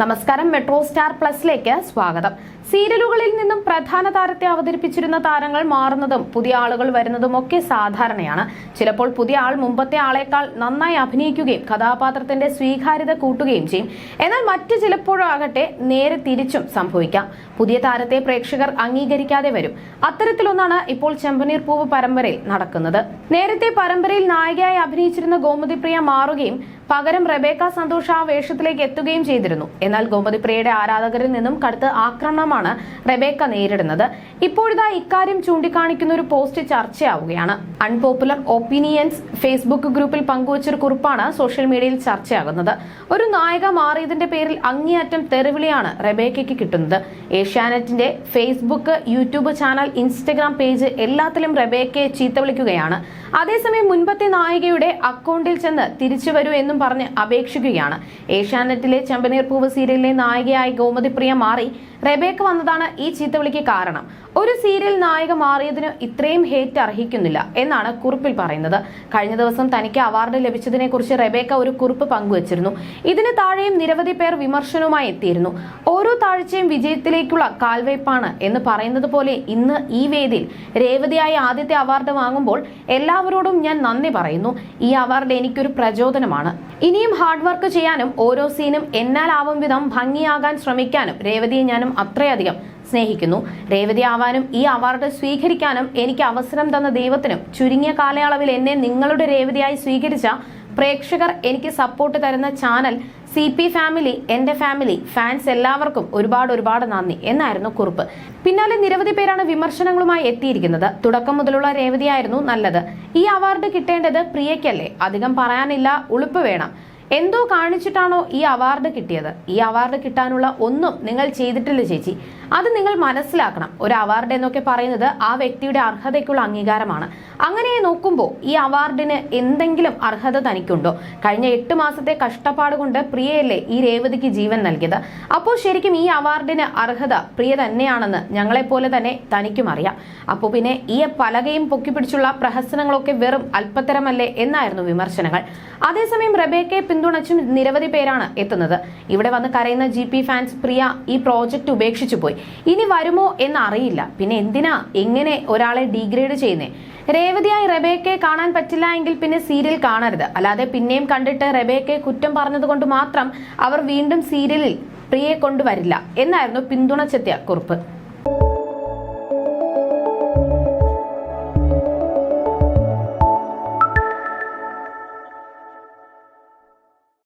നമസ്കാരം metro star പ്ലസിലേക്ക് സ്വാഗതം. സീരിയലുകളിൽ നിന്നും പ്രധാന താരത്തെ അവതരിപ്പിച്ചിരുന്ന താരങ്ങൾ മാറുന്നതും പുതിയ ആളുകൾ വരുന്നതും ഒക്കെ സാധാരണയാണ്. ചിലപ്പോൾ പുതിയ ആൾ മുമ്പത്തെ ആളേക്കാൾ നന്നായി അഭിനയിക്കുകയും കഥാപാത്രത്തിന്റെ സ്വീകാര്യത കൂട്ടുകയും ചെയ്യും. എന്നാൽ മറ്റു ചിലപ്പോഴാകട്ടെ നേരെ തിരിച്ചും സംഭവിക്കാം. പുതിയ താരത്തെ പ്രേക്ഷകർ അംഗീകരിക്കാതെ വരും. അത്തരത്തിലൊന്നാണ് ഇപ്പോൾ ചെമ്പനീർ പൂവ് പരമ്പരയിൽ നടക്കുന്നത്. നേരത്തെ പരമ്പരയിൽ നായികയായി അഭിനയിച്ചിരുന്ന ഗോമതിപ്രിയ മാറുകയും പകരം റെബേക്ക സന്തോഷ് ആ വേഷത്തിലേക്ക് എത്തുകയും ചെയ്തിരുന്നു. എന്നാൽ ഗോപതിപ്രിയയുടെ ആരാധകരിൽ നിന്നും കടുത്ത ആക്രമണമാണ് റെബേക്ക നേരിടുന്നത്. ഇപ്പോഴിതാ ഇക്കാര്യം ചൂണ്ടിക്കാണിക്കുന്ന ഒരു പോസ്റ്റ് ചർച്ചയാവുകയാണ്. അൺപോപ്പുലർ ഒപ്പീനിയൻസ് ഫേസ്ബുക്ക് ഗ്രൂപ്പിൽ പങ്കുവച്ചൊരു കുറിപ്പാണ് സോഷ്യൽ മീഡിയയിൽ ചർച്ചയാകുന്നത്. ഒരു നായിക മാറിയതിന്റെ പേരിൽ അങ്ങേയറ്റം തെറിവിളിയാണ് റെബേക്കയ്ക്ക് കിട്ടുന്നത്. ഏഷ്യാനെറ്റിന്റെ Facebook YouTube channel Instagram page എല്ലാത്തിലും റെബേക്കയെ ചീത്ത വിളിക്കുകയാണ്. അതേസമയം മുൻപത്തെ നായികയുടെ അക്കൗണ്ടിൽ ചെന്ന് തിരിച്ചു വരൂ എന്നും പറഞ്ഞ് അപേക്ഷിക്കുകയാണ്. ഏഷ്യാനെറ്റിലെ ചെമ്പനീർ പൂവ് സീരിയലിലെ നായികയായി ഗോമതിപ്രിയ മാറി റെബേക്ക് വന്നതാണ് ഈ ചീത്തവിളിക്ക് കാരണം. ഒരു സീരിയൽ നായിക മാറിയതിന് ഇത്രയും ഹേറ്റ് അർഹിക്കുന്നില്ല എന്നാണ് കുറിപ്പിൽ പറയുന്നത്. കഴിഞ്ഞ ദിവസം തനിക്ക് അവാർഡ് ലഭിച്ചതിനെ കുറിച്ച് റെബേക്ക ഒരു കുറിപ്പ് പങ്കുവച്ചിരുന്നു. ഇതിന് താഴെയും നിരവധി പേർ വിമർശനവുമായി എത്തിയിരുന്നു. ഓരോ താഴ്ചയും വിജയത്തിലേക്കുള്ള കാൽവയ്പാണ് എന്ന് പറയുന്നത് പോലെ ഇന്ന് ഈ വേദിയിൽ രേവതിയായി ആദ്യത്തെ അവാർഡ് വാങ്ങുമ്പോൾ എല്ലാവരോടും ഞാൻ നന്ദി പറയുന്നു. ഈ അവാർഡ് എനിക്കൊരു പ്രചോദനമാണ്. ഇനിയും ഹാർഡ് വർക്ക് ചെയ്യാനും ഓരോ സീനും എന്നാലാവും വിധം ഭംഗിയാകാൻ ശ്രമിക്കാനും രേവതിയെ ഞാനും അത്രയധികം സ്നേഹിക്കുന്നു. രേവതി ആവാനും ഈ അവാർഡ് സ്വീകരിക്കാനും എനിക്ക് അവസരം തന്ന ദൈവത്തിനും ചുരുങ്ങിയ കാലയളവിൽ എന്നെ നിങ്ങളുടെ രേവതിയായി സ്വീകരിച്ച പ്രേക്ഷകർ എനിക്ക് സപ്പോർട്ട് തരുന്ന ചാനൽ സി പി ഫാമിലി എന്റെ ഫാമിലി ഫാൻസ് എല്ലാവർക്കും ഒരുപാട് ഒരുപാട് നന്ദി എന്നായിരുന്നു കുറിപ്പ്. പിന്നാലെ നിരവധി പേരാണ് വിമർശനങ്ങളുമായി എത്തിയിരിക്കുന്നത്. തുടക്കം മുതലുള്ള രേവതിയായിരുന്നു നല്ലത്. ഈ അവാർഡ് കിട്ടേണ്ടത് പ്രിയയ്ക്കല്ലേ? അധികം പറയാനില്ല ഉളുപ്പ് വേണം. എന്തോ കാണിച്ചിട്ടാണോ ഈ അവാർഡ് കിട്ടിയത്? ഈ അവാർഡ് കിട്ടാനുള്ള ഒന്നും നിങ്ങൾ ചെയ്തിട്ടില്ല ചേച്ചി. അത് നിങ്ങൾ മനസ്സിലാക്കണം. ഒരു അവാർഡ് എന്നൊക്കെ പറയുന്നത് ആ വ്യക്തിയുടെ അർഹതയ്ക്കുള്ള അംഗീകാരമാണ്. അങ്ങനെ നോക്കുമ്പോൾ ഈ അവാർഡിന് എന്തെങ്കിലും അർഹത തനിക്കുണ്ടോ? കഴിഞ്ഞ എട്ട് മാസത്തെ കഷ്ടപ്പാട് കൊണ്ട് പ്രിയയല്ലേ ഈ രേവതിക്ക് ജീവൻ നൽകിയത്. അപ്പോൾ ശരിക്കും ഈ അവാർഡിന് അർഹത പ്രിയ തന്നെയാണെന്ന് ഞങ്ങളെപ്പോലെ തന്നെ തനിക്കും അറിയാം. അപ്പോൾ പിന്നെ ഈ പലകയും പൊക്കിപ്പിടിച്ചുള്ള പ്രഹസനങ്ങളൊക്കെ വെറും അല്പത്തരമല്ലേ എന്നായിരുന്നു വിമർശനങ്ങൾ. അതേസമയം റബേക്കയെ പിന്തുണച്ചും നിരവധി പേരാണ് എത്തുന്നത്. ഇവിടെ വന്ന് കരയുന്ന ജി ഫാൻസ് പ്രിയ ഈ പ്രോജക്റ്റ് ഉപേക്ഷിച്ചു പോയി. ഇനി വരുമോ എന്നറിയില്ല. പിന്നെ എന്തിനാ എങ്ങനെ ഒരാളെ ഡീഗ്രേഡ് ചെയ്യുന്നേ? രേവതിയായി റബേക്കയെ കാണാൻ പറ്റില്ല എങ്കിൽ പിന്നെ സീരിയൽ കാണരുത്. അല്ലാതെ പിന്നെയും കണ്ടിട്ട് റബേക്കയെ കുറ്റം പറഞ്ഞതുകൊണ്ട് മാത്രം അവർ വീണ്ടും സീരിയലിൽ പ്രിയെ കൊണ്ടുവരില്ല. എന്നായിരുന്നു പിന്തുണച്ചെത്തിയ കുറിപ്പ്.